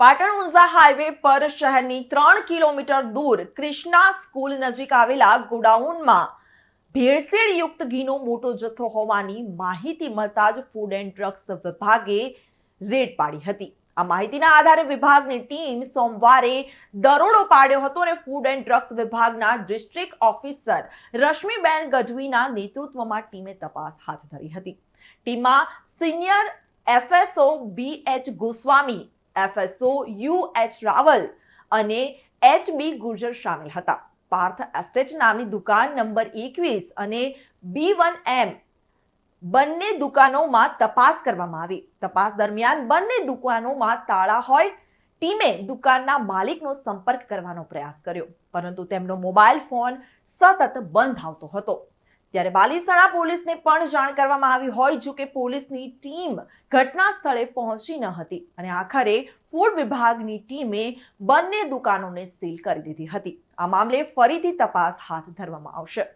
Patan Unjha highway પર શહેરની ત્રણ કિલોમીટર દૂર ક્રિષ્ના સ્કૂલ નજીક આવેલા ગોડાઉનમાં ભેળસેળ યુક્ત ઘીનો મોટો જથ્થો હોવાની માહિતી મળતા જ ફૂડ એન્ડ ડ્રગ્સ વિભાગે રેડ પાડી હતી. આ માહિતીના આધારે વિભાગની ટીમ સોમવારે દરોડો પાડ્યો હતો અને ફૂડ એન્ડ ડ્રગ્સ વિભાગના ડિસ્ટ્રિક્ટ ઓફિસર રશ્મિબેન ગઢવીના નેતૃત્વમાં ટીમે તપાસ હાથ ધરી હતી. ટીમમાં senior FSO B H Goswami FSO U H Raval અને એચ બી ગુર્જર સામેલ હતા. પાર્થ એસ્ટેટ નામની દુકાન નંબર એકવીસ અને બી વન એમ બંને દુકાનોમાં તપાસ કરવામાં આવી. તપાસ દરમિયાન બંને દુકાનોમાં તાળા હોય, ટીમે દુકાનના માલિકનો સંપર્ક કરવાનો પ્રયાસ કર્યો. પરંતુ તેમનો મોબાઈલ ફોન સતત બંધ આવતો હતો. ત્યારે બાલીસણા પોલીસને પણ જાણ કરવામાં આવી હોય, જો કે પોલીસની ટીમ ઘટના સ્થળે પહોંચી ન હતી અને આખરે ફૂડ વિભાગની ટીમે બંને દુકાનોને સીલ કરી દીધી હતી. આ મામલે ફરીથી તપાસ હાથ ધરવામાં આવશે.